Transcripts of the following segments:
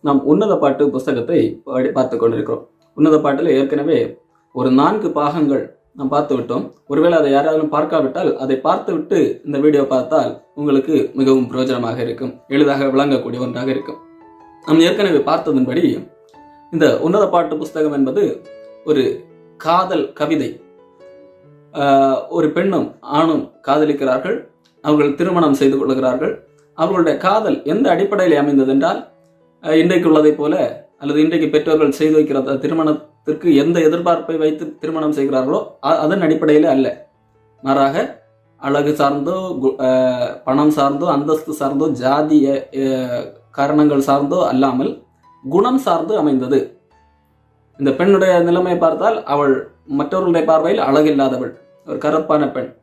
நாம் உன்னத பாட்டு புஸ்தகத்தை படி- பார்த்து கொண்டிருக்கிறோம். உன்னத பாட்டில் ஏற்கனவே ஒரு நான்கு பாகங்கள் நாம் பார்த்து விட்டோம். ஒருவேளை அதை யாராலும் பார்க்காவிட்டால் அதை பார்த்துவிட்டு இந்த வீடியோ பார்த்தால் உங்களுக்கு மிகவும் பிரயோஜனமாக இருக்கும். எளிதாக விளங்கக்கூடிய ஒன்றாக இருக்கும். நாம் ஏற்கனவே பார்த்ததன்படி இந்த உன்னத பாட்டு புஸ்தகம் என்பது ஒரு காதல் கவிதை. ஒரு பெண்ணும் ஆணும் காதலிக்கிறார்கள். அவர்கள் திருமணம் செய்து கொள்கிறார்கள். அவர்களுடைய காதல் எந்த அடிப்படையில் அமைந்தது என்றால் இன்றைக்கு உள்ளதைப் போல அல்லது இன்றைக்கு பெற்றோர்கள் செய்து வைக்கிற திருமணத்திற்கு எந்த எதிர்பார்ப்பை வைத்து திருமணம் செய்கிறார்களோ அதன் அடிப்படையில் அல்ல. மாறாக அழகு சார்ந்தோ கு- பணம் சார்ந்தோ அந்தஸ்து சார்ந்தோ ஜாதிய காரணங்கள் சார்ந்தோ அல்லாமல் குணம் சார்ந்து அமைந்தது. இந்த பெண்ணுடைய நிலைமையை பார்த்தால் அவள் மற்றவர்களுடைய பார்வையில் அழகில்லாதவள் ஒரு கருப்பான பெண்.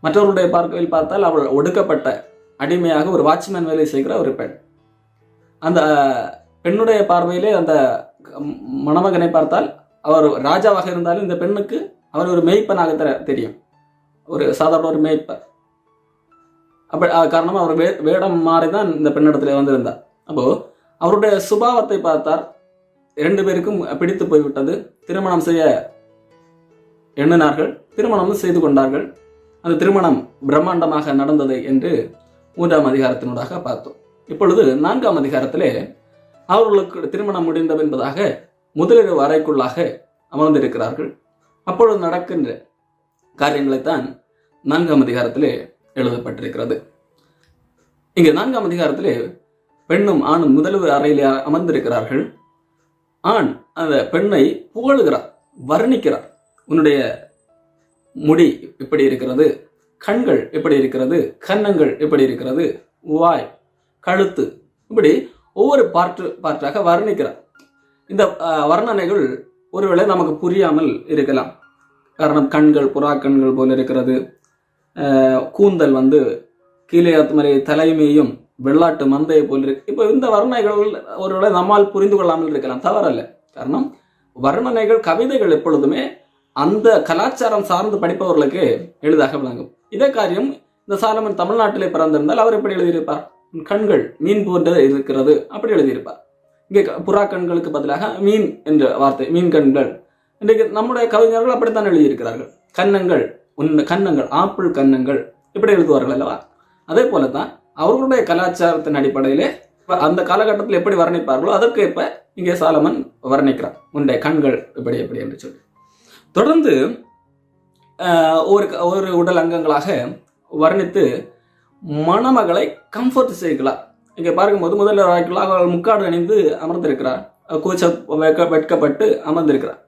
மற்றவர்களுடைய பார்வையில் பார்த்தால் அவள் ஒடுக்கப்பட்ட அடிமையாக ஒரு வாட்ச்மேன் வேலை செய்கிற ஒரு பெண். அந்த பெண்ணுடைய பார்வையிலே அந்த மணமகனை பார்த்தால் அவர் ராஜாவாக இருந்தாலும் இந்த பெண்ணுக்கு அவர் ஒரு மேய்ப்பனாக தெரியும். ஒரு சாதாரண ஒரு மேய்ப்பர் அப்படி காரணமாக அவர் வே வேடம் மாறி தான் இந்த பெண்ணிடத்துல வந்திருந்தார். அப்போது அவருடைய சுபாவத்தை பார்த்தார். இரண்டு பேருக்கும் பிடித்து போய்விட்டது. திருமணம் செய்ய எண்ணினார்கள். திருமணம் செய்து கொண்டார்கள். அந்த திருமணம் பிரம்மாண்டமாக நடந்தது என்று மூன்றாம் அதிகாரத்தினூடாக பார்த்தோம். இப்பொழுது நான்காம் அதிகாரத்திலே அவர்களுக்கு திருமணம் முடிந்தது என்பதாக முதலிரவு அறைக்குள்ளாக அமர்ந்திருக்கிறார்கள். அப்பொழுது நடக்கின்ற காரியங்களைத்தான் நான்காம் அதிகாரத்திலே எழுதப்பட்டிருக்கிறது. இங்கே நான்காம் அதிகாரத்திலே பெண்ணும் ஆணும் முதல்வர் அறையிலே அமர்ந்திருக்கிறார்கள். ஆண் அந்த பெண்ணை புகழுகிறார் வர்ணிக்கிறார். உன்னுடைய முடி இப்படி இருக்கிறது கண்கள் எப்படி இருக்கிறது கன்னங்கள் எப்படி இருக்கிறது வாய் கழுத்து. இப்படி ஒவ்வொரு பார்ட் பார்ட்டாக வர்ணிக்கிறார். இந்த வர்ணனைகள் ஒருவேளை நமக்கு புரியாமல் இருக்கலாம். காரணம் கண்கள் புறா கண்கள் போல இருக்கிறது. கூந்தல் வந்து கீழே மாதிரி தலைமையும் வெள்ளாட்டு மந்தையை போல் இருக்கு. இப்போ இந்த வர்ணனைகள் ஒருவேளை நம்மால் புரிந்து கொள்ளாமல் இருக்கலாம். தவறல்ல. காரணம் வர்ணனைகள் கவிதைகள் எப்பொழுதுமே அந்த கலாச்சாரம் சார்ந்து படிப்பவர்களுக்கு எளிதாக விளங்கும். இதே காரியம் இந்த சாலமன் தமிழ்நாட்டிலே பிறந்திருந்தால் அவர் எப்படி எழுதியிருப்பார்? கண்கள் மீன் போன்றது இருக்கிறது. அப்படி எழுதியிருப்பார். இங்கே க- புறா கண்களுக்கு பதிலாக மீன் என்ற வார்த்தை மீன் கண்கள். இன்றைக்கு நம்முடைய கவிஞர்கள் அப்படித்தான் எழுதியிருக்கிறார்கள். கன்னங்கள் உன் கன்னங்கள் ஆப்பிள் கன்னங்கள். இப்படி எழுதுவார்கள் அல்லவா? அதே போல தான் அவர்களுடைய கலாச்சாரத்தின் அடிப்படையிலே அந்த காலகட்டத்தில் எப்படி வர்ணிப்பார்களோ அதற்கு இப்ப இங்கே சாலமன் வர்ணிக்கிறார். உன்னுடைய கண்கள் இப்படி எப்படி என்று சொல்லி. தொடர்ந்து ஒரு ஒரு உடல் அங்கங்களாக வர்ணித்து மணமகளை கம்ஃபர்ட் செய்கிறார். இங்கே பார்க்கும்போது முதல்ல வாய்க்குள்ளாக முக்காடு அணிந்து அமர்ந்திருக்கிறார். கூச்ச வெட்க வெட்கப்பட்டு அமர்ந்திருக்கிறார்.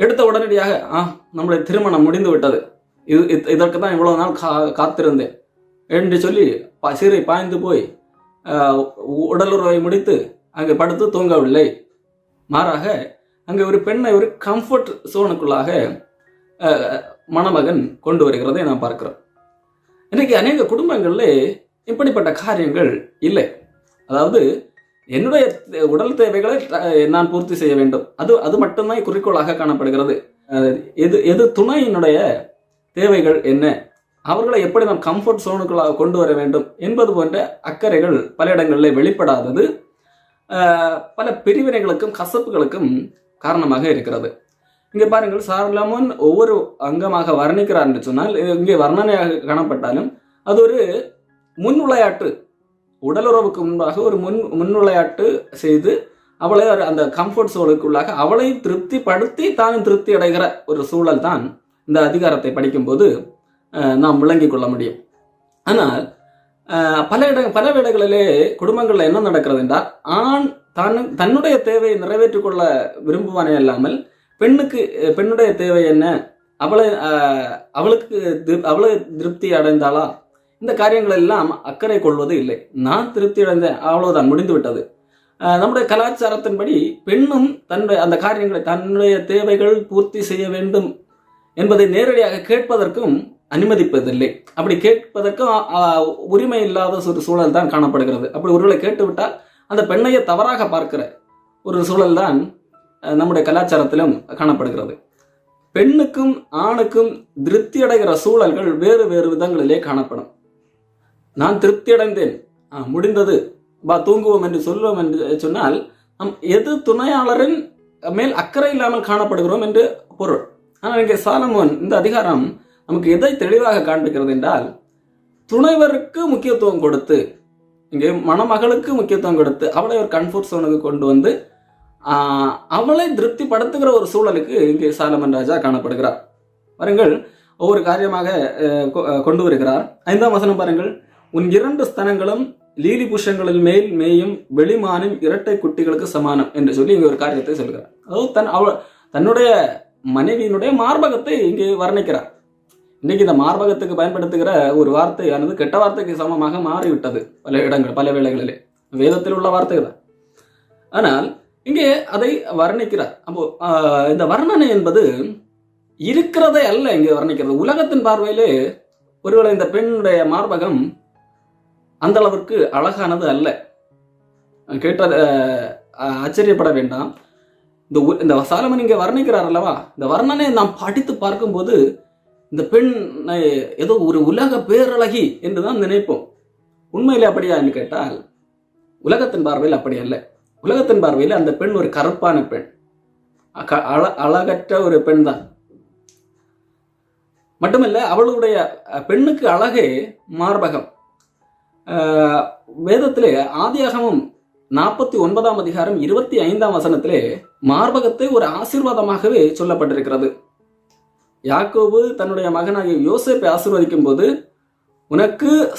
எடுத்த உடனடியாக ஆ நம்முடைய திருமணம் முடிந்து விட்டது இது இதற்கு தான் இவ்வளோ நாள் கா காத்திருந்தேன். என்று சொல்லி ப சீரை பாய்ந்து போய் உடலுறவை முடித்து அங்கே படுத்து தூங்கவில்லை. மாறாக அங்கே ஒரு பெண்ணை ஒரு கம்ஃபர்ட் சோனுக்குள்ளாக மணமகன் கொண்டு வருகிறதை நாம் பார்க்கிறோம். இன்றைக்கி அநேக குடும்பங்களில் இப்படிப்பட்ட காரியங்கள் இல்லை. அதாவது என்னுடைய உடல் தேவைகளை நான் பூர்த்தி செய்ய வேண்டும். அது அது மட்டும்தான் குறிக்கோளாக காணப்படுகிறது. எது எது துணையினுடைய தேவைகள் என்ன? அவர்களை எப்படி நாம் கம்ஃபர்ட் சோனுக்குள்ளாக கொண்டு வர வேண்டும்? என்பது போன்ற அக்கறைகள் பல இடங்களில் வெளிப்படாதது. பல பிரிவினைகளுக்கும் கசப்புகளுக்கும் காரணமாக இருக்கிறது. இங்கே பாருங்கள் சார்லமன் ஒவ்வொரு அங்கமாக வர்ணிக்கிறார் என்று சொன்னால் இங்கே வர்ணனையாக காணப்பட்டாலும் அது ஒரு முன் விளையாட்டு உடலுறவுக்கு முன்பாக ஒரு முன் முன் விளையாட்டு செய்து அவளை ஒரு அந்த கம்ஃபர்ட் சோனுக்குள்ளாக அவளை திருப்திப்படுத்தி தானும் திருப்தி அடைகிற ஒரு சூழல் தான் இந்த அதிகாரத்தை படிக்கும்போது நாம் விளங்கிக் கொள்ள முடியும். ஆனால் பல இட பல இடங்களிலே குடும்பங்களில் என்ன நடக்கிறது என்றால் ஆண் தன் தன்னுடைய தேவையை நிறைவேற்றிக் கொள்ள விரும்புவானே அல்லாமல் பெண்ணுக்கு பெண்ணுடைய தேவை என்ன? அவளை அவளுக்கு அவளை திருப்தி அடைந்தாளா? இந்த காரியங்கள் எல்லாம் அக்கறை கொள்வது இல்லை. நான் திருப்தி அடைந்தேன். அவ்வளவுதான் முடிந்து விட்டது. நம்முடைய கலாச்சாரத்தின்படி பெண்ணும் தன்னுடைய அந்த காரியங்களை தன்னுடைய தேவைகள் பூர்த்தி செய்ய வேண்டும் என்பதை நேரடியாக கேட்பதற்கும் அனுமதிப்பதில்லை. அப்படி கேட்பதற்கும் உரிமை இல்லாத ஒரு சூழல் தான் காணப்படுகிறது. அப்படி ஒருவேளை கேட்டுவிட்டால் அந்த பெண்ணையே தவறாக பார்க்கிற ஒரு சூழல் தான் நம்முடைய கலாச்சாரத்திலும் காணப்படுகிறது. பெண்ணுக்கும் ஆணுக்கும் திருப்தி அடைகிற சூழல்கள் வேறு வேறு விதங்களிலே காணப்படும். நான் திருப்தி அடைந்தேன் ஆ, முடிந்தது. வா தூங்குவோம் என்று சொல்லுவோம் என்று சொன்னால் நம் எது துணையாளரின் மேல் அக்கறை இல்லாமல் காணப்படுகிறோம் என்று பொருள். ஆனால் இங்கே சாலமோன் இந்த அதிகாரம் நமக்கு எதை தெளிவாக காண்பிக்கிறது என்றால் துணைவருக்கு முக்கியத்துவம் கொடுத்து இங்கே மணமகளுக்கு முக்கியத்துவம் கொடுத்து அவளை ஒரு கன்ஃபோர்ட் சோனுக்கு கொண்டு வந்து அவளை அவளை திருப்திப்படுத்துகிற ஒரு சூழலுக்கு இங்கே சாலமன் ராஜா காணப்படுகிறார். பாருங்கள் ஒவ்வொரு காரியமாக கொண்டு வருகிறார். ஐந்தாம் வசனம் பாருங்கள். உன் இரண்டு ஸ்தனங்களும் லீலி புஷங்களின் மேல் மேயும் வெளிமானின் இரட்டை குட்டிகளுக்கு சமானம் என்று சொல்லி இங்கே ஒரு காரியத்தை சொல்கிறார். அதாவது தன் அவ தன்னுடைய மனைவியினுடைய மார்பகத்தை இங்கே வர்ணிக்கிறார். இன்னைக்கு இந்த மார்பகத்துக்கு பயன்படுத்துகிற ஒரு வார்த்தையானது கெட்ட வார்த்தைக்கு சமமாக மாறிவிட்டது பல இடங்கள் பல வேளைகளிலே. வேதத்தில் உள்ள வார்த்தை தான். ஆனால் இங்கே அதை வர்ணிக்கிறார். அப்போ இந்த வர்ணனை என்பது இருக்கிறதே அல்ல இங்கே வர்ணிக்கிறது. உலகத்தின் பார்வையிலே ஒருவேளை இந்த பெண்ணுடைய மார்பகம் அந்த அளவிற்கு அழகானது அல்ல. கேட்டது ஆச்சரியப்பட வேண்டாம். இந்த உ- இந்த சாலமன் இங்கே வர்ணிக்கிறார் அல்லவா? இந்த வர்ணனை நாம் படித்து பார்க்கும்போது இந்த பெண் ஏதோ ஒரு உலக பேரழகி என்று தான் நினைப்போம். உண்மையிலே அப்படியா என்று கேட்டால் உலகத்தின் பார்வையில் அப்படி அல்ல. உலகத்தின் பார்வையில் அந்த பெண் ஒரு கருப்பான பெண். அழ- அழகற்ற ஒரு பெண் தான் மட்டுமல்ல அவளுடைய பெண்ணுக்கு அழகே மார்பகம். வேதத்திலே ஆதியாகமும் நாற்பத்தி ஒன்பதாம் அதிகாரம் இருபத்தி ஐந்தாம் வசனத்திலே மார்பகத்தை ஒரு ஆசீர்வாதமாகவே சொல்லப்பட்டிருக்கிறது. யாக்கோபு தன்னுடைய மகனாகிய யோசேப்பை ஆசீர்வதிக்கும் போது உனக்கு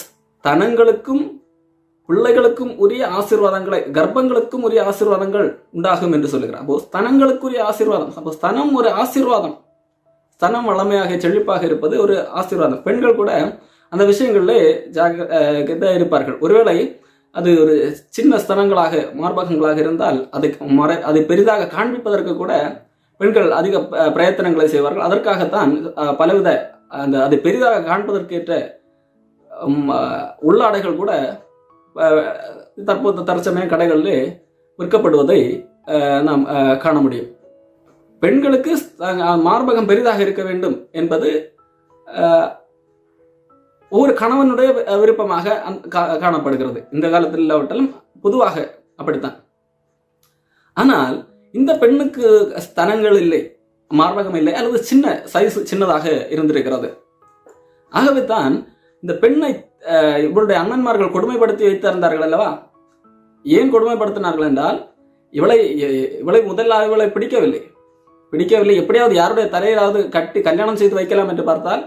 தனங்களுக்கும் பிள்ளைகளுக்கும் உரிய ஆசீர்வாதங்களை கர்ப்பங்களுக்கும் உரிய ஆசீர்வாதங்கள் உண்டாகும் என்று சொல்லுகிறார். அப்போ ஸ்தனங்களுக்குரிய ஆசீர்வாதம் அப்போ ஸ்தனம் ஒரு ஆசீர்வாதம். ஸ்தனம் வளமையாக செழிப்பாக இருப்பது ஒரு ஆசீர்வாதம். பெண்கள் கூட அந்த விஷயங்களில் ஜாக இருப்பார்கள். ஒருவேளை அது ஒரு சின்ன ஸ்தனங்களாக மார்பகங்களாக இருந்தால் அதுக்கு மறை அதை பெரிதாக காண்பிப்பதற்கு கூட பெண்கள் அதிக ப- பிரயத்தனங்களை செய்வார்கள். அதற்காகத்தான் பலவித அந்த அதை பெரிதாக காண்பதற்கேற்ற உள்ளாடைகள் கூட தற்போது தற்சமய கடைகளிலே விற்கப்படுவதை அஹ், நாம் அஹ், காண முடியும். பெண்களுக்கு மார்பகம் பெரிதாக இருக்க வேண்டும் என்பது ஒவ்வொரு கணவனுடைய விருப்பமாக கா- காணப்படுகிறது. இந்த காலத்தில் இல்லாவிட்டாலும் பொதுவாக அப்படித்தான். ஆனால் இந்த பெண்ணுக்கு ஸ்தனங்கள் இல்லை மார்பகம் இல்லை அல்லது சின்ன சைஸ் சின்னதாக இருந்திருக்கிறது. ஆகவே தான் இந்த பெண்ணை இவளுடைய அண்ணன்மார்கள் கொடுமைப்படுத்தி வைத்திருந்தார்கள் அல்லவா? ஏன் கொடுமைப்படுத்தினார்கள் என்றால் இவளை இவளை முதல்ல இவளை பிடிக்கவில்லை. பிடிக்கவில்லை. எப்படியாவது யாருடைய தலையிலாவது கட்டி கல்யாணம் செய்து வைக்கலாம் என்று பார்த்தால்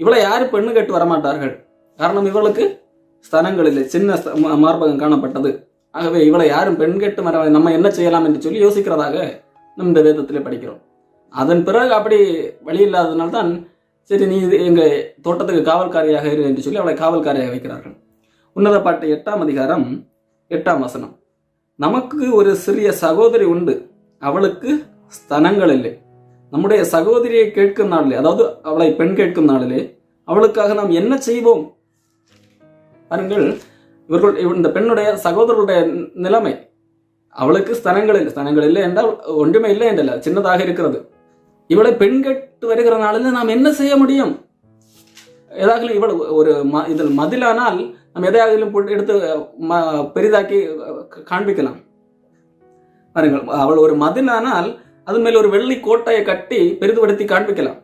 இவளை யாரும் பெண்ணு கட்டு வரமாட்டார்கள்? காரணம் இவளுக்கு ஸ்தனங்கள் இல்லை. சின்ன மார்பகம் காணப்பட்டது. ஆகவே இவளை யாரும் பெண் கட்டு வர நம்ம என்ன செய்யலாம் என்று சொல்லி யோசிக்கிறதாக நம்ம இந்த வேதத்திலே படிக்கிறோம். அதன் பிறகு அப்படி வழி இல்லாததுனால்தான் சரி நீ இது எங்கள் தோட்டத்துக்கு காவல்காரியாக இரு என்று சொல்லி அவளை காவல்காரியாக வைக்கிறார்கள். உன்னத பாட்டு எட்டாம் அதிகாரம் எட்டாம் வசனம். நமக்கு ஒரு சிறிய சகோதரி உண்டு. அவளுக்கு ஸ்தனங்கள் இல்லை. நம்முடைய சகோதரியை கேட்கும் நாளிலே அதாவது அவளை பெண் கேட்கும் நாளிலே அவளுக்காக நாம் என்ன செய்வோம்? பாருங்கள் இவர்கள் இந்த பெண்ணுடைய சகோதரருடைய நிலைமை. அவளுக்கு ஸ்தனங்கள் இல்லை. ஸ்தனங்கள் இல்லை என்றால் ஒன்றுமே இல்லை என்றல்ல. சின்னதாக இருக்கிறது. இவளை பெண் கேட்டு வருகிற நாளில் நாம் என்ன செய்ய முடியும்? ஏதாவது இவள் ஒரு ம இதில் மதிலானால் நம்ம எதையாவது போட்டு எடுத்து ம- பெரிதாக்கி காண்பிக்கலாம். பாருங்கள் அவள் ஒரு மதிலானால் அது மேல் ஒரு வெள்ளி கோட்டையை கட்டி பெரிதுபடுத்தி காண்பிக்கலாம்.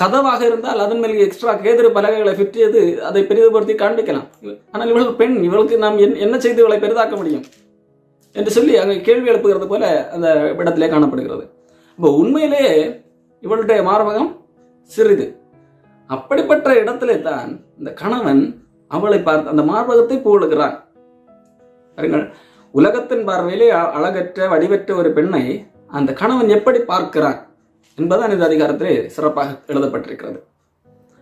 கதவாக இருந்தால் அதன் மேல் எக்ஸ்ட்ரா கேதிரு பலகைகளை சுற்றியது அதை பெரிதுபடுத்தி காண்பிக்கலாம். ஆனால் இவள் பெண் இவளுக்கு நாம் என்- என்ன செய்து இவளை பெரிதாக்க முடியும்? என்று சொல்லி அங்கே கேள்வி எழுப்புகிறது போல அந்த இடத்திலே காணப்படுகிறது. இப்போ உண்மையிலே இவளுடைய மார்பகம் சிறிது. அப்படிப்பட்ட இடத்திலே தான் இந்த கணவன் அவளை பார்த்து அந்த மார்பகத்தை போடுகிறான் பாருங்கள் உலகத்தின் பார்வையிலே அழகற்ற வடிவற்ற ஒரு பெண்ணை அந்த கணவன் எப்படி பார்க்கிறான் என்பதுதான் இந்த அதிகாரத்திலே சிறப்பாக எழுதப்பட்டிருக்கிறது.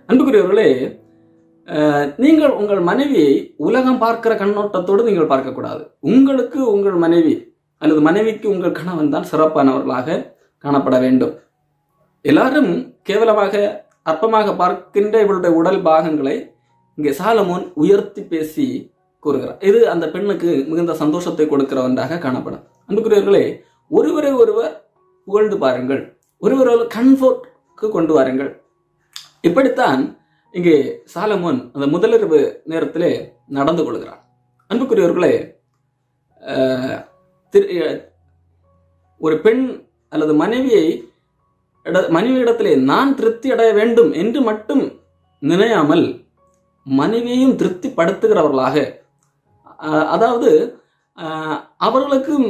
அன்புக்குரியவர்களே நீங்கள் உங்கள் மனைவியை உலகம் பார்க்கிற கண்ணோட்டத்தோடு நீங்கள் பார்க்கக்கூடாது. உங்களுக்கு உங்கள் மனைவி அல்லது மனைவிக்கு உங்கள் கணவன் தான் சிறப்பானவர்களாக காணப்பட வேண்டும். எல்லாரும் கேவலமாக அற்பமாக பார்க்கின்ற இவளுடைய உடல் பாகங்களை இங்கே சாலமோன் உயர்த்தி பேசி கூறுகிறார். இது அந்த பெண்ணுக்கு மிகுந்த சந்தோஷத்தை கொடுக்கிற ஒன்றாக காணப்படும். அன்புக்குரியவர்களே ஒருவரை ஒருவர் புகழ்ந்து பாருங்கள். ஒருவர் கன்ஃபோர்ட்க்கு கொண்டு வாருங்கள். இப்படித்தான் இங்கே சாலமோன் அந்த முதலிரவு நேரத்திலே நடந்து கொள்கிறார். அன்புக்குரியவர்களே திரு- ஒரு பெண் அல்லது மனைவியை இட- மனைவியிடத்திலே நான் திருப்தி அடைய வேண்டும் என்று மட்டும் நினையாமல் மனைவியையும் திருப்திப்படுத்துகிறவர்களாக படுத்துகிறவர்களாக அதாவது அவர்களுக்கும்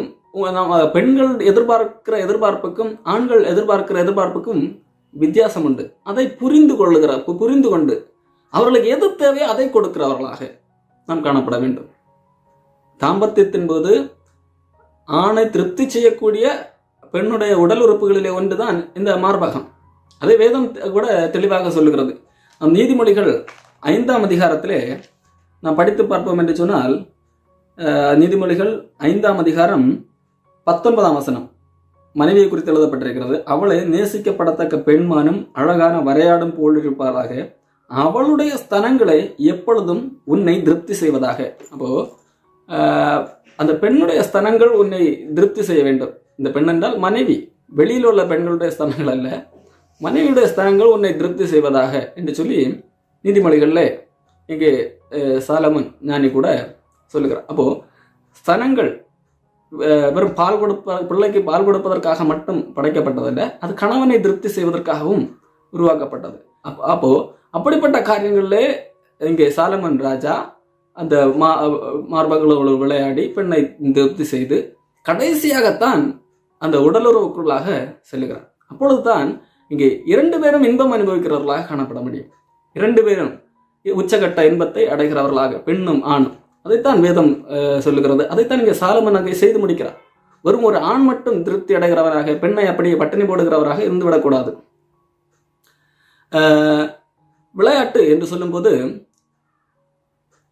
பெண்கள் எதிர்பார்க்கிற எதிர்பார்ப்புக்கும் ஆண்கள் எதிர்பார்க்கிற எதிர்பார்ப்புக்கும் வித்தியாசம் உண்டு. அதை புரிந்து கொள்ளுகிற புரிந்து கொண்டு அவர்களுக்கு எது தேவையோ அதை கொடுக்கிறவர்களாக நாம் காணப்பட வேண்டும். தாம்பத்தியத்தின் போது ஆணை திருப்தி செய்யக்கூடிய பெண்ணுடைய உடல் உறுப்புகளிலே ஒன்றுதான் இந்த மார்பகம். அதை வேதம் கூட தெளிவாக சொல்லுகிறது. நம் நீதிமொழிகள் ஐந்தாம் அதிகாரத்திலே நாம் படித்து பார்ப்போம் என்று சொன்னால் நீதிமொழிகள் ஐந்தாம் அதிகாரம் பத்தொன்பதாம் வசனம். மனைவியை குறித்து எழுதப்பட்டிருக்கிறது. அவளை நேசிக்கப்படத்தக்க பெண்மானும் அழகான வரையாடும் போல் அவளுடைய ஸ்தனங்களை எப்பொழுதும் உன்னை திருப்தி செய்வதாக. அப்போ அந்த பெண்ணுடைய ஸ்தனங்கள் உன்னை திருப்தி செய்ய வேண்டும். இந்த பெண் என்றால் மனைவி. வெளியில் உள்ள பெண்களுடைய ஸ்தலங்கள் அல்ல. மனைவியுடைய ஸ்தலங்கள் உன்னை திருப்தி செய்வதாக என்று சொல்லி நீதிமொழிகளில் இங்கே சாலமன் ஞானி கூட சொல்லுகிறார். அப்போது ஸ்தனங்கள் வெறும் பால் கொடுப்ப பிள்ளைக்கு பால் கொடுப்பதற்காக மட்டும் படைக்கப்பட்டதல்ல அது கணவனை திருப்தி செய்வதற்காகவும் உருவாக்கப்பட்டது. அப்போ அப்போது அப்படிப்பட்ட காரியங்களிலே இங்கே சாலமன் ராஜா அந்த மா மார்பகளோடு விளையாடி பெண்ணை திருப்தி செய்து கடைசியாகத்தான் அந்த உடலுறவுக்குள்ளாக செல்லுகிறார். அப்பொழுதுதான் இங்கே இரண்டு பேரும் இன்பம் அனுபவிக்கிறவர்களாக காணப்பட முடியும். இரண்டு பேரும் உச்சகட்ட இன்பத்தை அடைகிறவர்களாக பெண்ணும் ஆணும். அதைத்தான் வேதம் சொல்லுகிறது. அதைத்தான் இங்கே சாலமன் அங்கே செய்து முடிக்கிறார். வெறும் ஒரு ஆண் மட்டும் திருப்தி அடைகிறவராக பெண்ணை அப்படியே பட்டினி போடுகிறவராக இருந்துவிடக்கூடாது விளையாட்டு என்று சொல்லும்போது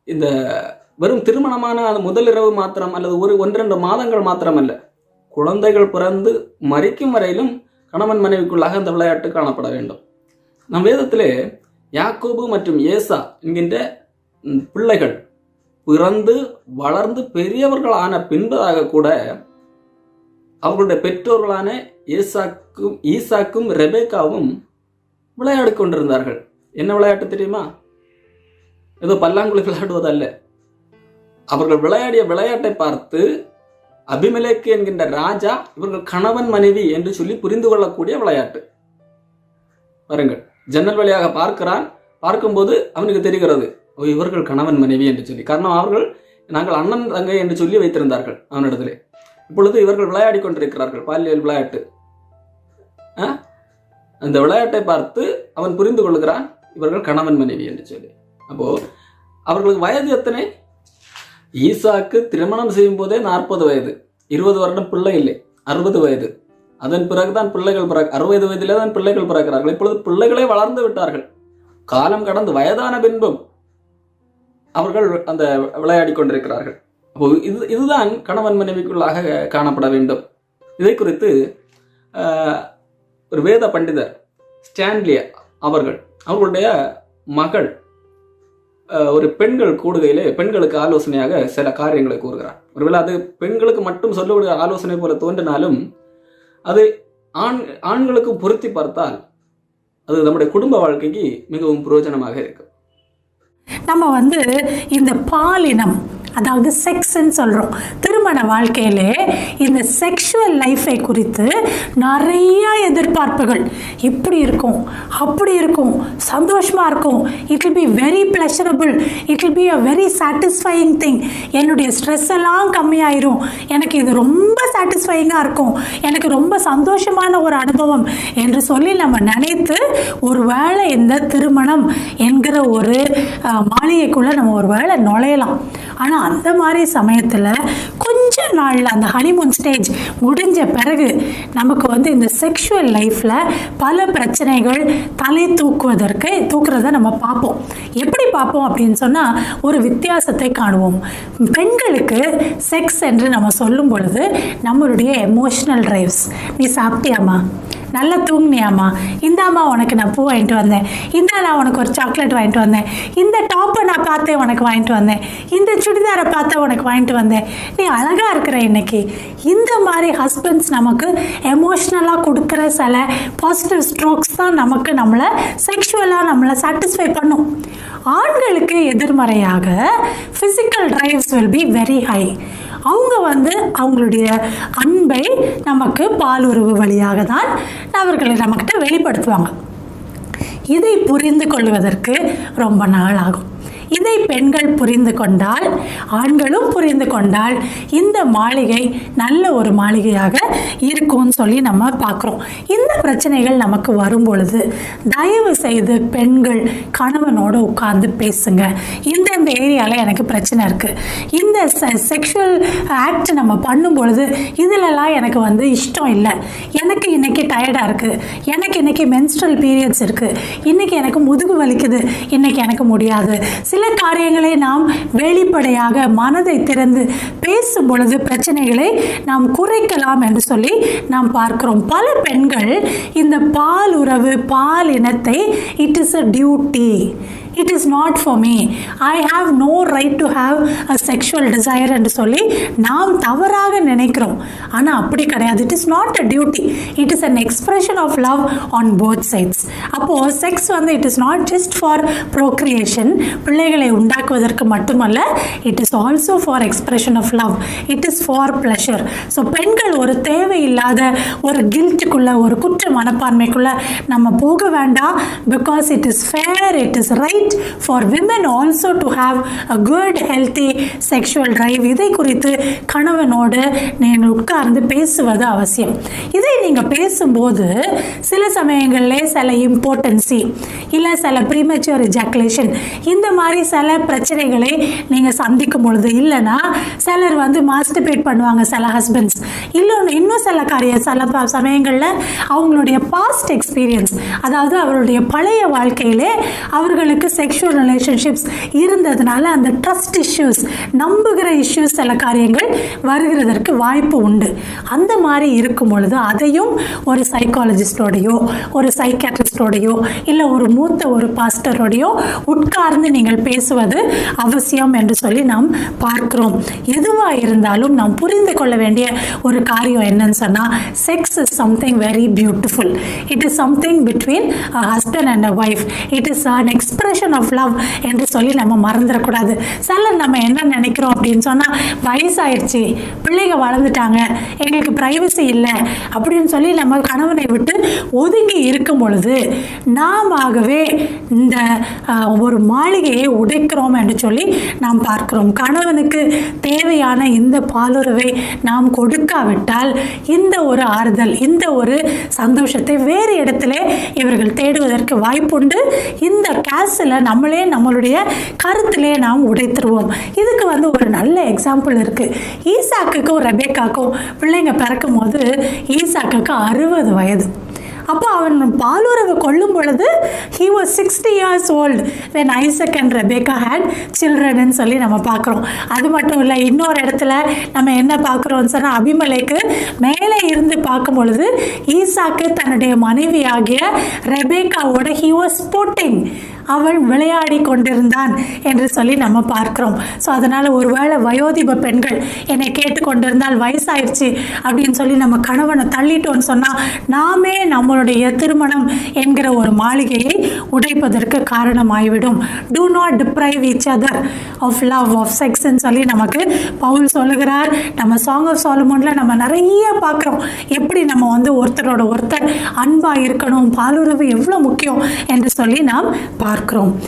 இந்த வெறும் திருமணமான அந்த மாத்திரம் அல்லது ஒரு ஒன்றிரண்டு மாதங்கள் மாத்திரம் அல்ல குழந்தைகள் பிறந்து மறிக்கும் வரையிலும் கணவன் மனைவிக்குள்ளாக அந்த விளையாட்டு காணப்பட வேண்டும். நம் வேதத்திலே யாக்கோபு மற்றும் ஏசா என்கின்ற பிள்ளைகள் பிறந்து வளர்ந்து பெரியவர்கள் ஆன பின்பதாக கூட அவர்களுடைய பெற்றோர்களான ஏசாக்கும் ஈசாக்கும் ரெபேக்காவும் விளையாடி கொண்டிருந்தார்கள். என்ன விளையாட்டு தெரியுமா? ஏதோ பல்லாங்குழி விளையாடுவதல்ல. அவர்கள் விளையாடிய விளையாட்டை பார்த்து அபிமலேக்கு என்கின்ற ராஜா இவர்கள் கணவன் மனைவி என்று சொல்லி புரிந்து கொள்ளக்கூடிய விளையாட்டு. பாருங்கள் ஜன்னல் வழியாக பார்க்கிறான். பார்க்கும்போது அவனுக்கு தெரிகிறது ஓ இவர்கள் கணவன் மனைவி என்று சொல்லி. காரணம் அவர்கள் நாங்கள் அண்ணன் தங்கை என்று சொல்லி வைத்திருந்தார்கள் அவனிடத்திலே. இப்பொழுது இவர்கள் விளையாடி கொண்டிருக்கிறார்கள் பாலியல் விளையாட்டு. ஆ? அந்த விளையாட்டை பார்த்து அவன் புரிந்து கொள்கிறான் இவர்கள் கணவன் மனைவி என்று சொல்லி. அப்போ அவர்களுக்கு வயது எத்தனை? ஈசாக்கு திருமணம் செய்யும் போதே நாற்பது வயது. இருபது வருடம் பிள்ளை இல்லை அறுபது வயது. அதன் பிறகுதான் பிள்ளைகள் பிறகு அறுபது வயதிலே தான் பிள்ளைகள் பிறக்கிறார்கள். இப்பொழுது பிள்ளைகளே வளர்ந்து விட்டார்கள். காலம் கடந்து வயதான பின்பும் அவர்கள் அந்த விளையாடி கொண்டிருக்கிறார்கள். அப்போ இது இதுதான் கணவன் மனைவிக்குள்ளாக காணப்பட வேண்டும். இதை குறித்து ஒரு வேத பண்டிதர் ஸ்டான்லியா அவர்கள் அவர்களுடைய மகள் ஒரு பெண்கள் கூடுகையிலே பெண்களுக்கு ஆலோசனையாக சில காரியங்களை கூறுகிறார். ஒருவேளை அது பெண்களுக்கு மட்டும் சொல்லக்கூடிய ஆலோசனை போல தோன்றினாலும் அது ஆண் ஆண்களுக்கும் பொருத்தி பார்த்தால் அது நம்முடைய குடும்ப வாழ்க்கைக்கு மிகவும் பிரயோஜனமாக இருக்கும். நம்ம வந்து இந்த பாலினம் அதாவது செக்ஸ்ன்னு சொல்கிறோம் திருமண வாழ்க்கையிலே இந்த செக்ஷுவல் லைஃபை குறித்து நிறைய எதிர்பார்ப்புகள். இப்படி இருக்கும் அப்படி இருக்கும் சந்தோஷமாக இருக்கும். It will be very pleasurable it will be a very satisfying thing என்னுடைய ஸ்ட்ரெஸ் எல்லாம் கம்மியாயிரும். எனக்கு இது ரொம்ப சாட்டிஸ்ஃபையிங்காக இருக்கும். எனக்கு ரொம்ப சந்தோஷமான ஒரு அனுபவம் என்று சொல்லி நம்ம நினைத்து ஒருவேளை இந்த திருமணம் என்கிற ஒரு மாளிகைக்குள்ளே நம்ம ஒரு வேளை நுழையலாம். ஆனால் அந்த மாதிரி சமயத்தில் கொஞ்ச நாளில் அந்த ஹனிமூன் ஸ்டேஜ் முடிஞ்ச பிறகு நமக்கு வந்து இந்த செக்ஷுவல் லைஃப்பில் பல பிரச்சனைகள் தலை தூக்குவதற்கு தூக்குறத நம்ம பார்ப்போம். எப்படி பார்ப்போம் அப்படின்னு சொன்னால் ஒரு வித்தியாசத்தை காணுவோம். பெண்களுக்கு செக்ஸ் என்று நம்ம சொல்லும் பொழுது நம்மளுடைய எமோஷனல் ட்ரைவ்ஸ் நீ சாப்பிட்டியாமா நல்லா தூங்கினியாம்மா இந்தாம்மா உனக்கு நான் பூ வாங்கிட்டு வந்தேன். இந்தா நான் உனக்கு ஒரு சாக்லேட் வாங்கிட்டு வந்தேன். இந்த டாப்பை நான் பார்த்தேன் உனக்கு வாங்கிட்டு வந்தேன். இந்த சுடிதாரை பார்த்தேன் உனக்கு வாங்கிட்டு வந்தேன். நீ அழகாக இருக்கிற இன்னைக்கு. இந்த மாதிரி ஹஸ்பண்ட்ஸ் நமக்கு எமோஷ்னலாக கொடுக்குற சில பாசிட்டிவ் ஸ்ட்ரோக்ஸ் தான் நமக்கு நம்மளை செக்ஷுவலாக நம்மளை சாட்டிஸ்ஃபை பண்ணும். ஆண்களுக்கு எதிர்மறையாக physical drives will be very high அவங்க வந்து அவங்களுடைய அன்பை நமக்கு பால் உறவு வழியாக தான் அவர்களை நம்மக்கிட்ட வெளிப்படுத்துவாங்க. இதை புரிந்து கொள்வதற்கு ரொம்ப நாள் ஆகும். இதை பெண்கள் புரிந்து கொண்டால் ஆண்களும் புரிந்து கொண்டால் இந்த மாளிகை நல்ல ஒரு மாளிகையாக இருக்கும்னு சொல்லி நம்ம பார்க்குறோம். இந்த பிரச்சனைகள் நமக்கு வரும் பொழுது தயவு செய்து பெண்கள் கணவனோட உட்கார்ந்து பேசுங்க. இந்தந்த ஏரியாவில் எனக்கு பிரச்சனை இருக்குது இந்த செக்ஷுவல் ஆக்ட் நம்ம பண்ணும் பொழுது இதிலெல்லாம் எனக்கு வந்து இஷ்டம் இல்லை. எனக்கு இன்னைக்கு டயர்டாக இருக்குது எனக்கு இன்னைக்கு மென்ஸ்ட்ரல் பீரியட்ஸ் இருக்குது இன்னைக்கு எனக்கு முதுகு வலிக்குது. இன்னைக்கு எனக்கு முடியாது. சில காரியங்களை நாம் வெளிப்படையாக மனதை திறந்து பேசும் பொழுது பிரச்சனைகளை நாம் குறைக்கலாம் என்று சொல்லி நாம் பார்க்கிறோம். பல பெண்கள் இந்த பால் உறவு பால் இனத்தை it is a duty it is not for me I have no right to have a sexual desire என்று சொல்லி நாம் தவறாக நினைக்கிறோம். ஆனால் அப்படி கிடையாது. It is not a duty it is an expression of love on both sides அப்போது sex வந்து it is not just for procreation பிள்ளைகளை உண்டாக்குவதற்கு மட்டுமல்ல it is also for expression of love it is for pleasure so பெண்கள் ஒரு தேவையில்லாத ஒரு கில்ட்டுக்குள்ளே ஒரு குற்ற மனப்பான்மைக்குள்ளே நம்ம போக வேண்டாம் because it is fair it is right for women also to have a good healthy sexual drive இதை குறித்து கணவனோடு நீங்கள் உட்கார்ந்து பேசுவது அவசியம். இதை நீங்கள் பேசும்போது சில சமயங்களில் சில இம்பார்ட்டன்சி இல்லை சில ப்ரீமெச்சுவர் ஜாக்குலேஷன் இந்த மாதிரி சில பிரச்சனைகளை நீங்கள் சந்திக்கும் பொழுது இல்லைன்னா சிலர் வந்து மாஸ்டிபேட் பண்ணுவாங்க சில ஹஸ்பண்ட்ஸ் இல்லை இன்னும் சில காரிய சில ப- சமயங்களில் அவங்களுடைய பாஸ்ட் எக்ஸ்பீரியன்ஸ் அதாவது அவருடைய பழைய வாழ்க்கையிலே அவர்களுக்கு செக்ஷுவல் ரிலேஷன்ஷிப்ஸ் இருந்ததுனால அந்த ட்ரஸ்ட் இஷ்யூஸ் நம்புகிற இஷ்யூஸ் சில காரியங்கள் வருகிறதற்கு வாய்ப்பு உண்டு. அந்த மாதிரி இருக்கும் பொழுது அதையும் ஒரு சைக்காலஜிஸ்டோடையோ ஒரு சைக்காட்ரிஸ்டோடையோ இல்லை ஒரு மூத்த ஒரு பாஸ்டரோடையோ உட்கார்ந்து நீங்கள் பேசுவது அவசியம் என்று சொல்லி நாம் பார்க்கிறோம். எதுவாக இருந்தாலும் நாம் புரிந்து கொள்ள வேண்டிய ஒரு காரியம் என்னன்னு சொன்னால் sex is something very beautiful it is something between a husband and a wife it is an expression of love என்று சொல்லி நம்ம மறந்துடக்கூடாது. சிலர் நம்ம என்ன நினைக்கிறோம் அப்படின்னு சொன்னால் வயசாயிடுச்சு பிள்ளைங்க வளர்ந்துட்டாங்க எங்களுக்கு ப்ரைவசி இல்லை அப்படின்னு சொல்லி நம்ம கணவனை விட்டு ஒதுங்கி இருக்கும் பொழுது நாமவே இந்த ஒரு மாளிகையை உடைக்கிறோம் என்று சொல்லி நாம் பார்க்கிறோம். கணவனுக்கு தேவையான இந்த பாலுறவை நாம் கொடுக்காவிட்டால் இந்த ஒரு ஆறுதல் இந்த ஒரு சந்தோஷத்தை வேறு இடத்துல இவர்கள் தேடுவதற்கு வாய்ப்புண்டு. இந்த விஷயங்களை நம்மளே நம்மளுடைய கருத்திலே நாம் உடைத்துருவோம். இதுக்கு வந்து ஒரு நல்ல எக்ஸாம்பிள் இருக்குது ஈசாக்குக்கும் ரெபேக்காக்கும் பிள்ளைங்க பிறக்கும் போது ஈசாக்குக்கு அறுபது வயது. அப்போ அவன் பாலுறவு கொள்ளும் பொழுது he was sixty years old when Isaac and Rebecca had சில்ட்ரன்னு சொல்லி நம்ம பார்க்குறோம். அது மட்டும் இல்லை இன்னொரு இடத்துல நம்ம என்ன பார்க்குறோம்னு சொன்னால் அபிமலைக்கு மேலே இருந்து பார்க்கும் பொழுது ஈசாக்கு தன்னுடைய மனைவியாகிய ரெபேக்காவோட ஹி வாஸ் ஸ்போர்ட்டிங் அவள் விளையாடி கொண்டிருந்தான் என்று சொல்லி நம்ம பார்க்கிறோம். ஸோ அதனால் ஒருவேளை வயோதிப பெண்கள் என்னை கேட்டுக்கொண்டிருந்தால் வயசாயிருச்சு அப்படின்னு சொல்லி நம்ம கணவனை தள்ளிட்டோம்னு சொன்னால் நாமே நம்மளுடைய திருமணம் என்கிற ஒரு மாளிகையை உடைப்பதற்கு காரணமாகிவிடும் do not deprive each other of love of செக்ஸ்ன்னு சொல்லி நமக்கு பவுல் சொல்லுகிறார். நம்ம சாங் ஆஃப் சாலமோனில் நம்ம நிறைய பார்க்குறோம். எப்படி நம்ம வந்து ஒருத்தரோட ஒருத்தர் அன்பாக இருக்கணும் பாலுறவு எவ்வளோ முக்கியம் என்று சொல்லி நாம் பார்க்கிறோம்